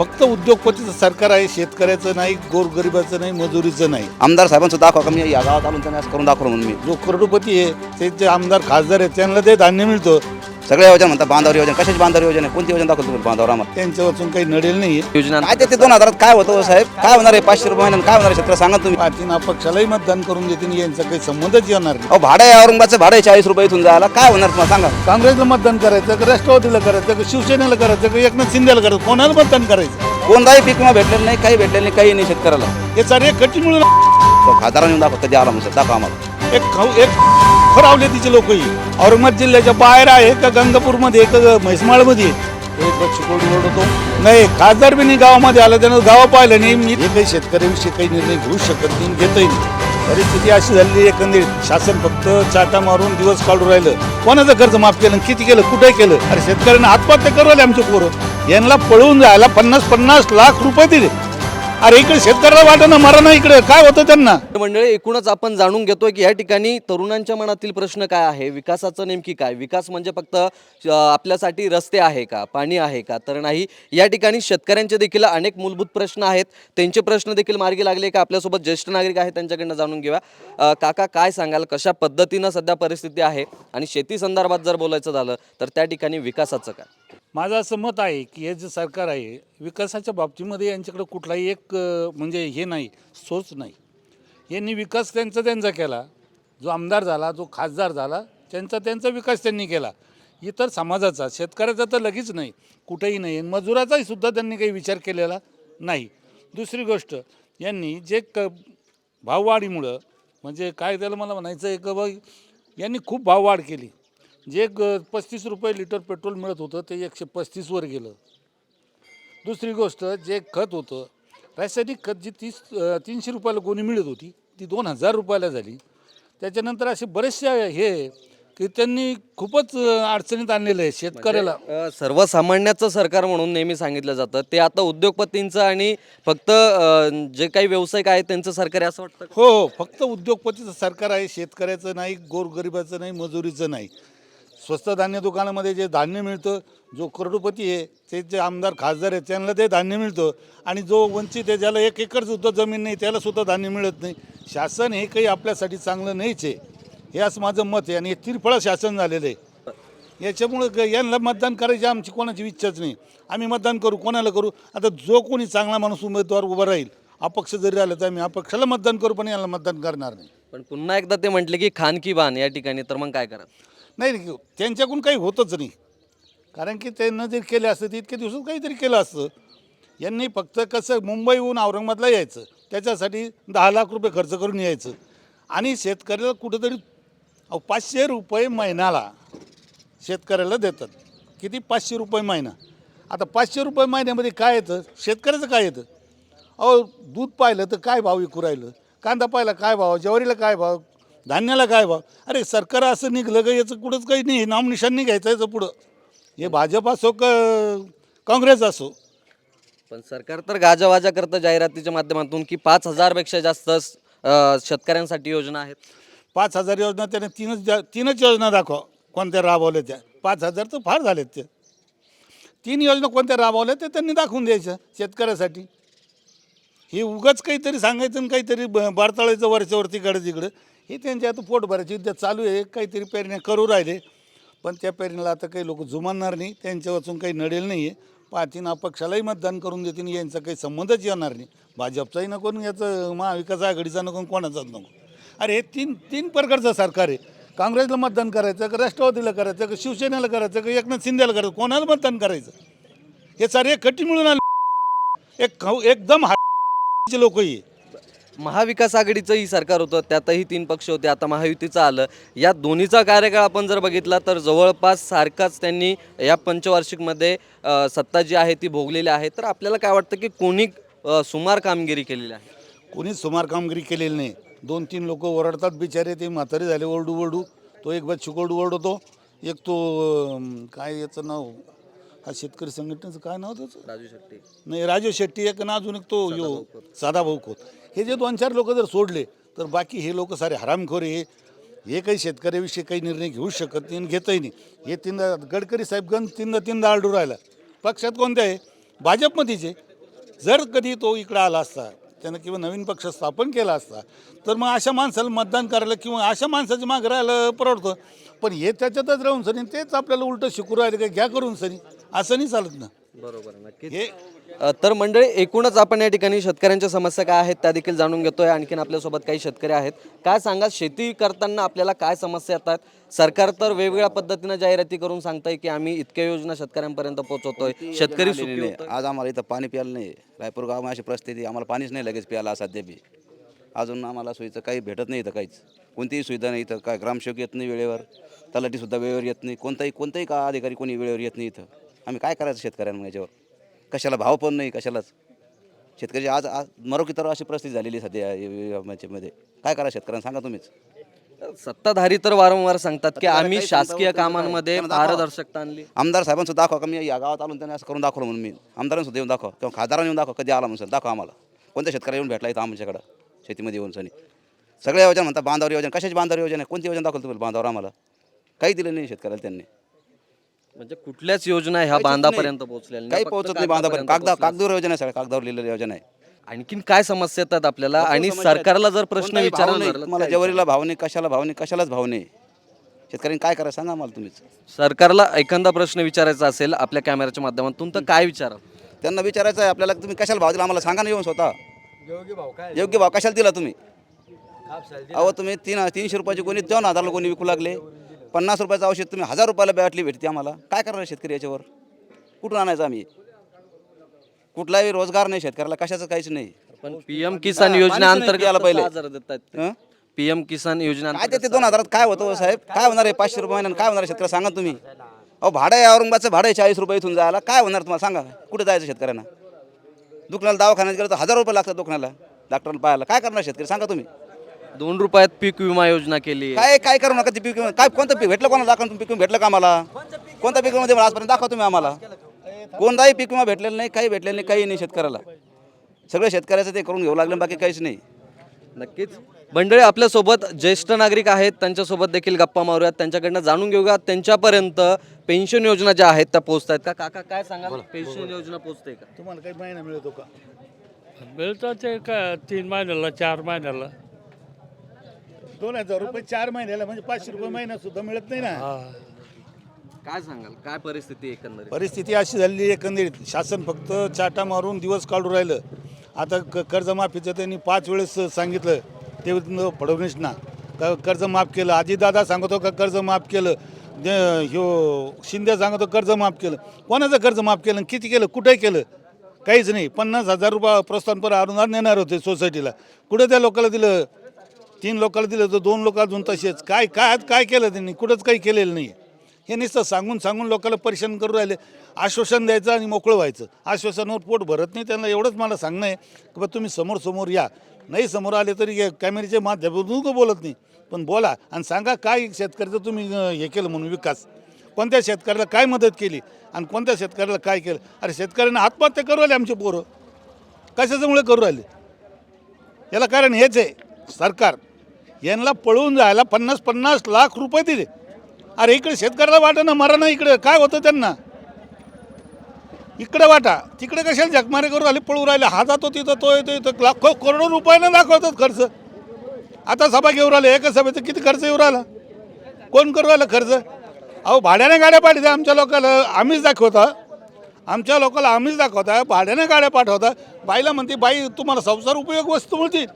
फक्त उद्योगपतीचं सरकार आहे शेतकऱ्याचं नाही गोरगरिबाचं नाही मजुरीचं नाही. आमदार साहेबांचं दाखवा का मी या गावात आलो त्यांनी असं करून दाखवलं म्हणून मी. जो करोडपती आहे ते जे आमदार खासदार आहेत त्यांना ते धान्य मिळतं. सगळ्या योजना म्हणतात बांधावर योजना. कशाची बांधावर योजना? आहे? कोणती योजना दाखवतो तुम्ही बांधावर आम्हाला? त्यांच्या वाचून काही नडेल नाही. योजना काय ते दोन हजारात काय होतं हो साहेब? काय होणार आहे? पाचशे रुपये महिन्यानं काय होणार आहे? शेतकऱ्याला सांगा तुम्ही. पाठीन अपक्षालाही मतदान करून देतील यांचा काही संबंधच येणार नाही. अहो भाडं आहे औरंगाबादचं भाडं आहे चाळीस रुपये इथून जायला. काय होणार तुम्हाला? सांगा. काँग्रेसला मतदान करायचं का राष्ट्रवादीला करायचं का शिवसेनेला करायचं का एकनाथ शिंदेला करायचं? कोणाला मतदान करायचं? कोणताही पीक विमा भेटलेलं नाही काही भेटलेलं नाही काही नाही शेतकऱ्याला. हे सारे कटी मिळून तो खासदारांनी येऊन दाखवा कधी आला म्हणजे दाखवा आम्हाला. एक खाऊ एक खरावले तिचे लोकही औरंगाबाद जिल्ह्याच्या बाहेर आहे का गंगापूरमध्ये का म्हैसमाळमध्ये ओरडतो नाही खासदार बी नाही गावामध्ये आला त्यानं गाव पाहिलं नाही. मी काही शेतकऱ्याविषयी काही निर्णय घेऊ शकत नाही घेतही नाही. परिस्थिती अशी झाली एकंदरीत. शासन फक्त चाटा मारून दिवस काढून राहिलं. कोणाचं कर्ज माफ केलं किती केलं कुठे केलं? अरे शेतकऱ्यांना आत्महत्या करू राहिले आमचे पोरं. यांना पळून जायला पन्नास पन्नास लाख रुपये दिले. अरे इकडे शेतकऱ्याला वाटणं मरा ना इकडे. काय होतं त्यांना? मंडळी एकूणच आपण जाणून घेतोय की या ठिकाणी तरुणांच्या मनातील प्रश्न काय आहे? विकासाचं नेमकी काय? विकास म्हणजे फक्त अ, आपल्यासाठी रस्ते आहे का? पाणी आहे का? तर नाही या ठिकाणी शेतकऱ्यांचे देखील अनेक मूलभूत प्रश्न आहेत. त्यांचे प्रश्न देखील मार्गी लागले का? आपल्यासोबत ज्येष्ठ नागरिक आहेत त्यांच्याकडनं जाणून घेऊया. अ, काका काय सांगाल? कशा पद्धतीनं सध्या परिस्थिती आहे? आणि शेती संदर्भात जर बोलायचं झालं तर त्या ठिकाणी विकासाचं काय? माझं असं मत आहे की हे जे सरकार आहे विकासाच्या बाबतीमध्ये यांच्याकडे कुठलाही एक म्हणजे हे नाही सोच नाही. यांनी विकास त्यांचा त्यांचा केला जो आमदार झाला जो खासदार झाला त्यांचा त्यांचा विकास त्यांनी केला. इतर समाजाचा शेतकऱ्याचा तर लगेच नाही कुठेही नाही आणि मजुराचाही सुद्धा त्यांनी काही विचार केलेला नाही. दुसरी गोष्ट यांनी जे क भाववाढीमुळं म्हणजे काय त्याला मला म्हणायचं आहे का बघ यांनी खूप भाववाढ केली. जे ग पस्तीस रुपये लिटर पेट्रोल मिळत होतं ते एकशे पस्तीसवर गेलं. दुसरी गोष्ट जे खत होतं रासायनिक खत जी तीस तीनशे रुपयाला कोणी मिळत होती ती दोन हजार रुपयाला झाली. त्याच्यानंतर असे बरेचसे हे की त्यांनी खूपच अडचणीत आणलेलं आहे शेतकऱ्याला. अ, सर्वसामान्याचं सरकार म्हणून नेहमी सांगितलं जातं. ते आता उद्योगपतींचं आणि फक्त अ, जे काही व्यावसायिक आहेत त्यांचं सरकार आहे असं वाटतं का? हो हो. फक्त उद्योगपतीचं सरकार आहे शेतकऱ्याचं नाही गोरगरिबाचं नाही मजुरीचं नाही. स्वस्त धान्य दुकानामध्ये जे धान्य मिळतं जो करोडपती आहे ते जे आमदार खासदार आहेत त्यांना ते धान्य मिळतं. आणि जो वंचित आहे ज्याला एक एकरसुद्धा जमीन नाही त्यालासुद्धा धान्य मिळत नाही. शासन हे काही आपल्यासाठी चांगलं नाहीच आहे. हे असं माझं मत आहे. आणि हे तिरफळं शासन झालेलं आहे. याच्यामुळं यांना मतदान करायची आमची कोणाची इच्छाच नाही. आम्ही मतदान करू कोणाला करू? आता जो कोणी चांगला माणूस उमेदवार उभा राहील अपक्ष जरी राहिलं तर आम्ही अपक्षाला मतदान करू पण यांना मतदान करणार नाही. पण पुन्हा एकदा ते म्हटले की खान की या ठिकाणी तर मग काय करा नाही नाही, त्यांच्याकडून काही होतच नाही. कारण की त्यांना जर केलं असतं तर इतके दिवसात काहीतरी केलं असतं. यांनी फक्त कसं मुंबईहून औरंगाबादला यायचं. त्याच्यासाठी दहा लाख रुपये खर्च करून यायचं. आणि शेतकऱ्याला कुठंतरी अहो, पाचशे रुपये महिन्याला शेतकऱ्याला देतात. किती? पाचशे रुपये महिना. आता पाचशे रुपये महिन्यामध्ये काय येतं? शेतकऱ्याचं काय येतं? अहो दूध पाहिलं तर काय भाव विकू राहिलं? कांदा पाहिला काय भाव? ज्वारीला काय भाव? धान्याला काय भाव? अरे सरकार असं निघलं का याचं कुठंच काही नाही. नामनिशाण नाही घ्यायचं याचं पुढं. हे भाजप असो का काँग्रेस असो. पण सरकार तर गाजावाजा करतं जाहिरातीच्या माध्यमातून की पाच हजारपेक्षा जास्त अ, शेतकऱ्यांसाठी योजना आहेत. पाच हजार योजना त्याने तीनच तीनच योजना दाखवा. कोणत्या राबवल्या त्या? पाच हजार तर फार झालेत त्या तीन योजना कोणत्या राबवल्या त्या त्यांनी दाखवून द्यायच्या शेतकऱ्यासाठी. हे उगाच काहीतरी सांगायचं आणि काहीतरी ब- बारताळायचं वरच्यावरती कडे तिकडं हे त्यांच्या आता पोट भरायची विद्या चालू आहे. काहीतरी पेरण्या करू राहिले. पण त्या पेरणीला आता काही लोक जुमानणार नाही. त्यांच्या वाचून काही नडेल नाही आहे पाहतीन अपक्षालाही मतदान करून देतील. यांचा काही संबंधच येणार नाही. भाजपचाही नको याचं महाविकास आघाडीचा नको कोणाचाच नको. अरे हे तीन तीन प्रकारचं सरकार आहे. काँग्रेसला मतदान करायचं का राष्ट्रवादीला करायचं का शिवसेनेला करायचं का एकनाथ शिंदेला करायचं? कोणाला मतदान करायचं? हे सारे खट्टी मिळून आले. एक खाऊ एकदम हा लोकही. महाविकास आघाडीचं ही सरकार होतं त्यातही तीन पक्ष होते आता महायुतीचं आलं. या दोन्हीचा कार्यकाळ आपण जर बघितला तर जवळपास सारखाच त्यांनी या पंचवार्षिकमध्ये सत्ता जी आहे ती भोगलेली आहे. तर आपल्याला काय वाटतं की कोणी सुमार कामगिरी केलेली आहे? कोणीच सुमार कामगिरी केलेली नाही. दोन तीन लोक ओरडतात बिचारे ते म्हातारे झाले ओरडू ओरडू. तो एक बच्चू कडू ओरडतो एक तो काय याचं नाव? हा शेतकरी संघटनेचं काय नाव त्याचं? राजू शेट्टी. नाही राजू शेट्टी एक आणि अजून एक तो यो साधा भाऊ खोत. हे जे दोन चार लोक जर सोडले तर बाकी हे लोक सारे हरामखोरे हे हे काही शेतकऱ्याविषयी काही निर्णय घेऊ शकत नाही आणि घेतही नाही. हे तीनदा गडकरी साहेबगंज तीनदा तीनदा आरडू राहिला. पक्षात कोणत्या आहे? भाजपमध्येचे जर कधी तो इकडं आला असता त्यानं किंवा नवीन पक्ष स्थापन केला असता तर मग अशा माणसाला मतदान करायला किंवा अशा माणसाची मागं राहायला परवडतं. पण हे त्याच्यातच राहून सनी तेच आपल्याला उलटं शिकू राहिलं का? घ्या करून सनी. असं नाही चालत ना. बरोबर नक्कीच. हे अ, तर मंडळी एकूणच आपण या ठिकाणी शेतकऱ्यांच्या समस्या काय आहेत त्या देखील जाणून घेतोय. आणखीन आपल्यासोबत काही शेतकरी आहेत. काय सांगा शेती करताना आपल्याला काय समस्या येतात? सरकार तर वेगवेगळ्या पद्धतीनं जाहिराती करून सांगताय की आम्ही इतक्या योजना शेतकऱ्यांपर्यंत पोहोचवतोय. शेतकरी सुखी नाही. आज आम्हाला इथं पाणी प्यायला नाही. रायपूर गावामध्ये अशी परिस्थिती आम्हाला पाणीच नाही लगेच प्यायला सध्या बी. अजून आम्हाला सोयीचं काही भेटत नाही इथं काहीच. कोणतीही सुविधा नाही इथं. काय ग्रामसेवक येत नाही वेळेवर. तलाठीसुद्धा वेळेवर येत नाही. कोणताही कोणताही का अधिकारी कोणी वेळेवर येत नाही इथं. आम्ही काय करायचं शेतकऱ्यांना याच्यावर? कशाला भाव पण नाही कशालाच? शेतकरी आज आज मरो की तर अशी परिस्थिती झालेली आहे सध्या या- याच्यामध्ये. काय करा शेतकऱ्यांना? सांगा तुम्हीच. सत्ताधारी तर वारंवार सांगतात की आम्ही शासकीय कामांमध्ये. पारदर्शकता आणली. आमदार साहेबांसुद्धा दाखवा का मी या गावात आलो त्यांनी असं करून दाखवलं म्हणून मी. आमदारांसुद्धा येऊन दाखवा. किंवा खासदारांनी येऊन दाखवा. कधी आला म्हणून दाखवा आम्हाला. कोणत्या शेतकऱ्या येऊन भेटला इथं आमच्याकडं? शेतीमध्ये येऊन सनी. सगळ्या योजना म्हणतात बांधावर योजना. कशाची बांधावर योजना? आहे कोणती योजना दाखवली तुम्हाला बांधावर आम्हाला? काही दिलं नाही शेतकऱ्याला त्यांनी. म्हणजे कुठल्याच योजना ह्या बांधापर्यंत पोहोचलेल्या नाही. काही फक्त पोहोचत नाही बांधापर्यंत. कागदा पोहोचल्या. कागदावर योजना आहे सगळ्या. कागदावर लिहिलेली योजना आहे. आणखीन काय समस्या येतात आपल्याला? आणि समस्या आहेत. सरकारला जर प्रश्न कोणताही भाव विचारायला नाही. तुम्हाला काय जवारीला भाव नाही कशाला भाव नाही कशालाच भाव नाही. शेतकऱ्यांनी काय करायचं सांगा मला तुम्हीच. सरकारला एखादा प्रश्न विचारायचा असेल आपल्या कॅमेऱ्याच्या माध्यमातून तर काय विचारा? त्यांना विचारायचं आहे आपल्याला तुम्ही कशाला भाव दिला? आम्हाला सांगा ना येऊन स्वतः. योग्य भाव कशाला दिला तुम्ही? अहो तुम्ही तीन तीनशे रुपयाची कोणी दोन हजारला कोणी विकू लागले. पन्नास रुपयाचं औषध तुम्ही हजार रुपयाला बॅटली भेटते आम्हाला. काय करणार शेतकरी याच्यावर? कुठून आणायचं आम्ही? कुठलाही रोजगार नाही शेतकऱ्याला कशाचं काहीच नाही. पण पीएम किसान योजना अंतर्गत प्यायला पहिले. हं? पीएम किसान योजना काय ते दोन हजारात काय होतं हो साहेब? काय होणार आहे? पाचशे रुपये महिन्यानं काय होणार आहे शेतकऱ्याला? सांगा तुम्ही. अहो भाडं आहे औरंगाबादचं भाडं आहे चाळीस रुपये इथून जायला. काय होणार तुम्हाला? सांगा. कुठे जायचं शेतकऱ्यांना? दुकानाला दवाखान्यात गेलं तर हजार रुपये लागतात दुकानाला डॉक्टरला पाहायला. काय करणार शेतकरी? सांगा तुम्ही. दोन रुपयात पीक विमा योजना केली. काय काय करू नका ते पीक विमा? काय कोणतं पीक भेटलं कोणाला? दाखवा तुम्ही पीक विमा भेटलं का आम्हाला? कोणतं पीक विमा आजपर्यंत दाखवा तुम्ही आम्हाला? कोणताही पीक विमा भेटलेलं नाही काही भेटलेलं नाही काही नाही शेतकऱ्याला. सगळं शेतकऱ्याचं ते करून घेऊ लागलं बाकी काहीच नाही. नक्कीच. मंडळी आपल्यासोबत ज्येष्ठ नागरिक आहेत त्यांच्यासोबत देखील गप्पा मारूयात. त्यांच्याकडनं जाणून घेऊया त्यांच्यापर्यंत पेन्शन योजना ज्या आहेत त्या पोहोचत आहेत का? काका काय सांगा पेन्शन योजना पोहोचते का? तुम्हाला काही महिना मिळतो का? मिळतं ते का तीन महिन्याला चार महिन्याला. दोन हजार रुपये चार महिन्याला म्हणजे पाचशे रुपये महिना सुद्धा मिळत नाही ना. काय सांगाल? काय परिस्थिती एकंदरीत? परिस्थिती अशी झालेली आहे एकंदरीत. शासन फक्त चाटा मारून दिवस काढून राहिलं. आता क कर्जमाफीचं त्यांनी पाच वेळेस सांगितलं. ते फडणवीसना. का कर्ज माफ केलं. आजीदादा सांगतो का कर्ज माफ केलं. जे- ह्यो शिंदे सांगतो कर्ज माफ केलं. कोणाचं कर्ज माफ केलं? आणि किती केलं? कुठे केलं? काहीच नाही. पन्नास हजार रुपये प्रोत्साहनपर अनुदान देणार होते सोसायटीला. कुठं त्या लोकांना दिलं? तीन लोकांना दिलं तर दोन लोक अजून तसेच. काय काय काय केलं त्यांनी? कुठंच काही केलेलं नाही. हे नुसतं सांगून सांगून लोकांना परेशान करू राहिले. आश्वासन द्यायचं आणि मोकळं व्हायचं. आश्वासनावर पोट भरत नाही. त्यांना एवढंच मला सांगणं आहे की बा तुम्ही समोर समोर या. नाही समोर आले तरी हे कॅमेऱ्याच्या माध्यमातून का बोलत नाही. पण बोला आणि सांगा काय शेतकऱ्याचं तुम्ही हे केलं म्हणून विकास. कोणत्या शेतकऱ्याला काय मदत केली आणि कोणत्या शेतकऱ्याला काय केलं? अरे शेतकऱ्यांना आत्महत्या करू राहिले आमचे पोरं. कशाच्यामुळे करू राहिले? याला कारण हेच आहे. सरकार. यांना पळून जायला पन्नास पन्नास लाख रुपये दिले. अरे इकडे शेतकऱ्याला वाटा ना मरा ना इकडे. काय होतं त्यांना? इकडे वाटा. तिकडे कशाला जगमारे करू आले पळू राहिले? हा जातो तिथं तो येतो इथं लाखो करोडो रुपयानं दाखवतात खर्च. आता सभा घेऊन राहिले एका सभेचं किती खर्च येऊ राहिला? कोण करू राहिलं खर्च? अहो भाड्याने गाड्या पाठवता आमच्या लोकांना आम्हीच दाखवता. आमच्या लोकांना आम्हीच दाखवता. भाड्याने गाड्या पाठवता. बाईला म्हणते बाई तुम्हाला संसार उपयोग वस्तू मिळतील.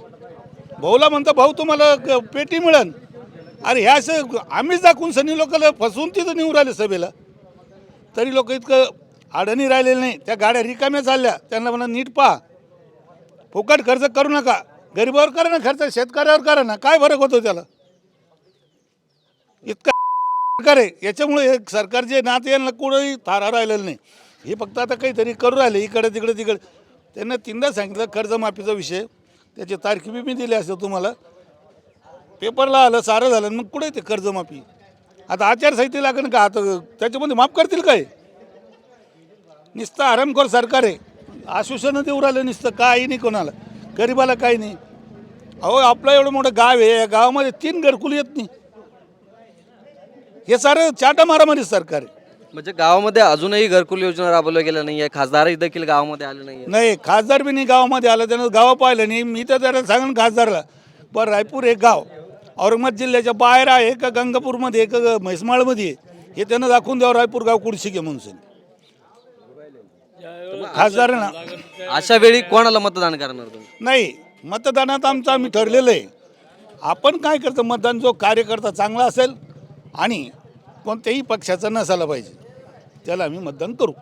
भाऊला म्हणतं भाऊ तुम्हाला क- पेटी मिळेल अरे ह्या असं आम्हीच दाखवून सनी लोकांना फसवून तिथं नेऊ राहिले सभेला. तरी लोक इतकं अडणी राहिलेलं नाही. त्या गाड्या रिकाम्या चालल्या. त्यांना म्हणा नीट पहा. फुकट खर्च करू नका. गरिबावर करा ना खर्च शेतकऱ्यावर करा ना. काय फरक होतो त्याला? इतका सरकार आहे. याच्यामुळे सरकार सरकारचे नाते यांना कुठंही थारा राहिलेलं नाही. हे फक्त आता काहीतरी करू राहिले. इकडे तिकडे तिकडे. त्यांना तीनदा सांगितलं कर्जमाफीचा विषय त्याची तारखी बी मी दिली असेल तुम्हाला. पेपरला आलं सारं झालं मग कुठे ते कर्जमाफी? आता आचारसंहिते लागेल का? आता त्याच्यामध्ये माफ करतील काय? नुसतं आरामखोर सरकार आहे. आश्वासनं देऊ राहिलं नुसतं काही नाही कोणाला. गरिबाला काही नाही. अहो आपलं एवढं मोठं गाव आहे या गावामध्ये तीन घरकुल येत नाही. हे सारं चाटा मारामारी सरकार आहे. म्हणजे गावामध्ये अजूनही घरकुल योजना राबवल्या गेल्या नाहीये. खासदारही देखील गावामध्ये आले नाहीये. नाही खासदार बी नाही गावामध्ये आला त्यानं गाव पाहिलं नाही. मी तर त्याला सांगेन खासदारला. बरं रायपूर हे गाव औरंगाबाद जिल्ह्याच्या बाहेर आहे का गंगापूरमध्ये आहे का म्हैसमाळमध्ये आहे हे त्यानं दाखवून द्यावं रायपूर गाव कुडशी घे म्हणून सांग. खासदार ना. अशा वेळी कोणाला मतदान करणार तुम्ही? नाही मतदानात आमचं आम्ही ठरलेलं आहे. आपण काय करतो मतदान जो कार्यकर्ता चांगला असेल आणि कोणत्याही पक्षाचा नसायला पाहिजे. त्याला आम्ही मतदान करू.